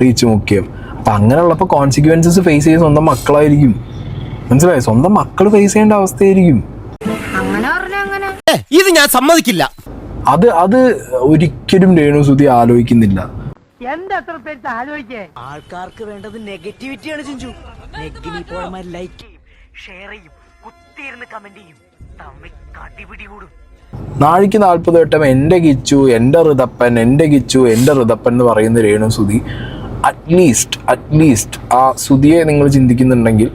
Reach മുഖ്യം. അപ്പം അങ്ങനെയുള്ളപ്പോൾ കോൺസിക്വൻസസ് ഫേസ് ചെയ്ത് സ്വന്തം മക്കളായിരിക്കും. മനസ്സിലായോ? സ്വന്തം മക്കൾ ഫേസ് ചെയ്യേണ്ട അവസ്ഥയായിരിക്കും. അങ്ങനെ പറഞ്ഞ അങ്ങനെ. ഇത് ഞാൻ സമ്മതിക്കില്ല. അത് അത് ഒരിക്കലും രേണു സുധി ആലോചിക്കുന്നില്ല. ആൾക്കാർക്ക് വേണ്ടത് നെഗറ്റിവിറ്റിയാണ് ചിഞ്ചു. ലൈക്ക് ചെയ്യും ഷെയർ ചെയ്യും കുത്തിയിരുന്ന് കമന്റ് ചെയ്യും. തമ്മിൽ കടിപിടി കൂടും. നാഴിക്ക് നാൽപ്പത് വട്ടം എന്റെ കിച്ചു എന്റെ ഋതപ്പൻ എന്റെ കിച്ചു എന്റെ ഋതപ്പൻ എന്ന് പറയുന്ന രേണു സുതി അറ്റ്ലീസ്റ്റ് അറ്റ്ലീസ്റ്റ് ആ സുതിയെ നിങ്ങൾ ചിന്തിക്കുന്നുണ്ടെങ്കിൽ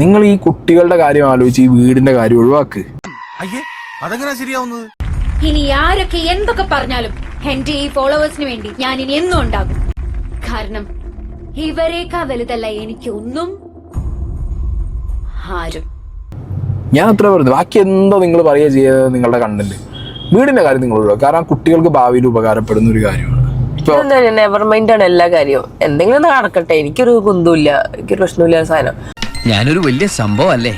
നിങ്ങൾ ഈ കുട്ടികളുടെ കാര്യം ആലോചിച്ച് ഈ വീടിന്റെ കാര്യം ഒഴിവാക്ക്. അയ്യേ അതെങ്ങനെയാ ശരിയാവുന്നത്? ഇനി ആരൊക്കെ എന്തൊക്കെ പറഞ്ഞാലും എന്റെ ഈ ഫോളോവേഴ്സിന് വേണ്ടി ഞാൻ ഇനി എന്നും ഉണ്ടാകും. കാരണം ഇവരേക്കാ വലുതല്ല എനിക്ക് ഒന്നും ആരും. ഞാൻ അത്ര പറഞ്ഞു ബാക്കി എന്തോ നിങ്ങൾ പറയുക ചെയ്യുന്നത് നിങ്ങളുടെ കണ്ടന്റ്. വീടിന്റെ കാര്യം നിങ്ങൾ ഒഴിവാക്കുക കാരണം കുട്ടികൾക്ക് ഭാവിയിൽ ഉപകാരപ്പെടുന്ന ഒരു കാര്യമാണ്. നെവർ മൈൻഡ് ആണ് എല്ലാ കാര്യവും. എന്തെങ്കിലും നടക്കട്ടെ. എനിക്കൊരു കുന്തുമില്ല എനിക്കൊരു പ്രശ്നമില്ല സാധനം. ഞാനൊരു വലിയ സംഭവം അല്ലേ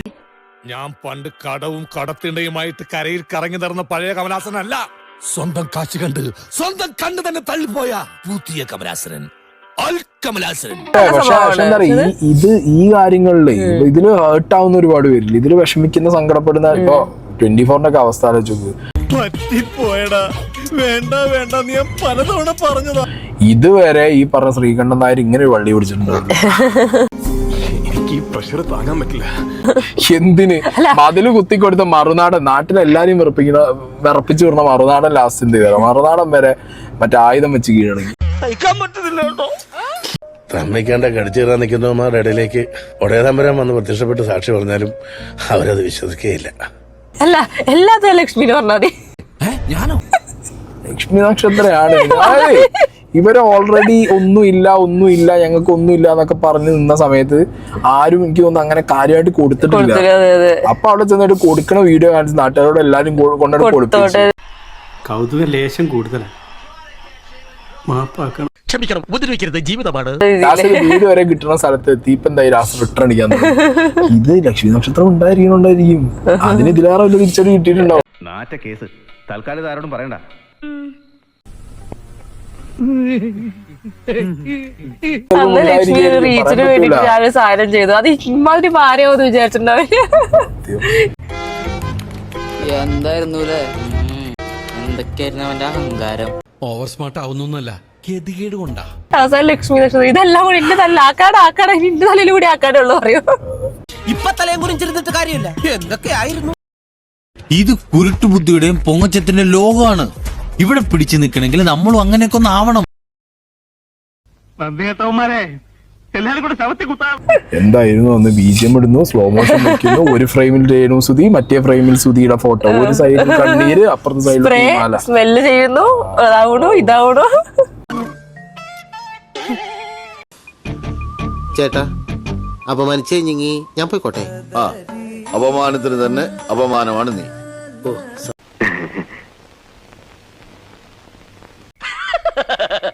ഞാൻ പണ്ട് കടവും കടത്തിണ്ടയുമായിട്ട് കരയിൽ കറങ്ങി നടന്ന പഴയ കമലാസനല്ല. സ്വന്തം കാശ് കണ്ട് സ്വന്തം കണ്ണ് തന്നെ തള്ളിപ്പോയ പുതിയ കമലാസനൻ. അൽ കമലാസനൻ. പക്ഷെ പക്ഷെ എന്താ പറയാ ഈ ഇത് ഈ കാര്യങ്ങളിൽ ഇതിൽ ഹേർട്ട് ആവുന്ന ഒരുപാട് പേരില്ല? ഇതിൽ വിഷമിക്കുന്ന സങ്കടപ്പെടുന്ന ഇപ്പൊ ട്വന്റി ഫോറിന്റെ ഒക്കെ അവസ്ഥ ആലോചിച്ചു പറ്റിപ്പോയടാ. വേണ്ട വേണ്ട നീ ഞാൻ പലതവണ പറഞ്ഞതാ. ഇതുവരെ ഈ പറഞ്ഞ ശ്രീകണ്ഠൻ നായർ ഇങ്ങനെ ഒരു വള്ളി പിടിച്ചിട്ടുണ്ട് എനിക്ക് ഈ പ്രഷർ താങ്ങാൻ പറ്റില്ല. എന്തിന്? മതിൽ കുത്തിക്കൊടുത്ത മറുനാടൻ നാട്ടിലെല്ലാരെയും വിറപ്പിക്കുന്ന വിറപ്പിച്ചു വിടുന്ന മറുനാടൻ ലാസ്റ്റ് എന്ത് ചെയ്താലോ. മറുനാടൻ വരെ മറ്റേ ആയുധം വെച്ച് കീഴടങ്ങി. തമ്മിക്കാണ്ട കടിച്ചു കയറാൻ നിൽക്കുന്നവന്മാരുടെ ഇടയിലേക്ക് ഒടേതമ്പരം വന്ന് പ്രത്യക്ഷപ്പെട്ട് സാക്ഷി പറഞ്ഞാലും അവരത് വിശ്വസിക്കുകയില്ല. അല്ല എല്ലാത്തിനും ലക്ഷ്മി പറഞ്ഞാൽ മതി. ലക്ഷ്മി നക്ഷത്രയാണ് അതായത് ഇവർ ഓൾറെഡി ഒന്നും ഇല്ല ഞങ്ങൾക്ക് ഒന്നുമില്ല എന്നൊക്കെ പറഞ്ഞ് നിന്ന സമയത്ത് ആരും എനിക്ക് തോന്നുന്നു അങ്ങനെ കാര്യമായിട്ട് കൊടുത്തിട്ടില്ല. അപ്പൊ അവിടെ ചെന്നിട്ട് കൊടുക്കണ വീഡിയോ കാണിച്ച് നാട്ടുകാരോട് എല്ലാരും കൊണ്ടുപോയി കൗതുക ലേശം കൂടുതലാണ് മാപ്പാക്കണം. ക്ഷമിക്കണം ഉപദ്രവിക്കരുത് ജീവിതമാണ്. വീട് വരെ കിട്ടുന്ന സ്ഥലത്ത് എത്തി ഇപ്പൊ എന്തായി റിട്ടേൺ അടിക്കാൻ ഇത് ലക്ഷ്മി നക്ഷത്രം ഉണ്ടായിരിക്കണുണ്ടായിരിക്കും. അതിന് ഇതിലേറെ വലിയ തിരിച്ചടി കിട്ടിയിട്ടുണ്ടാവും. നാറ്റ കേസ്. തൽക്കാലം ആരോടും പറയണ്ട. അന്ന് ലക്ഷ്മി ഒരു റീച്ചിന് വേണ്ടിട്ട് ഞാൻ സാധനം ചെയ്തു. അത് ഇമാതിരി ഭാര്യയാവെന്ന് വിചാരിച്ചിട്ടുണ്ടാവും എന്തായിരുന്നു എന്തൊക്കെയായിരുന്നു അവന്റെ അഹങ്കാരം? ഓവർ സ്മാർട്ട് ആവുന്നൊന്നല്ല ഗതികേട് കൊണ്ടാ. അവസാനം ലക്ഷ്മി നക്ഷത്രം ഇതെല്ലാം കൂടി എന്റെ തല ആക്കാട് ആക്കാട്. എന്റെ തലയിൽ കൂടി ആക്കാടുള്ളൂ പറയൂ. ഇപ്പൊ തലയും കുറിച്ചിരുന്നിട്ട് കാര്യമില്ല. എന്തൊക്കെയായിരുന്നു? ഇത് കുരുട്ടുബുദ്ധിയുടെയും പൊങ്ങച്ചത്തിന്റെ ലോകമാണ്. ഇവിടെ പിടിച്ചു നിൽക്കണമെങ്കിൽ നമ്മളും അങ്ങനെയൊക്കെ ഒന്ന് ആവണം. നന്ദികേട്ടവന്മാരെ എല്ലാരും കൂടെ ശവത്തി കുത്താം. എന്തായിരുന്നു അന്ന് ബീജിയം ഇടുന്നു സ്ലോ മോഷൻ വെക്കുന്നു ഒരു ഫ്രെയിമിൽ രേണു സുധി മറ്റേ ഫ്രെയിമിൽ സുധിയുടെ ഫോട്ടോ ഒരു സൈഡിൽ കണ്ണീര് അപ്പുറത്തെ സൈഡിൽ സ്മെല്ല് ചെയ്യുന്നു. അതാവണു ഇതാവണു. ചേട്ടാ അപമാനിച്ചേ ഞാൻ പോയിക്കോട്ടെ. ആ അപമാനത്തിന് തന്നെ അപമാനമാണ് നീ.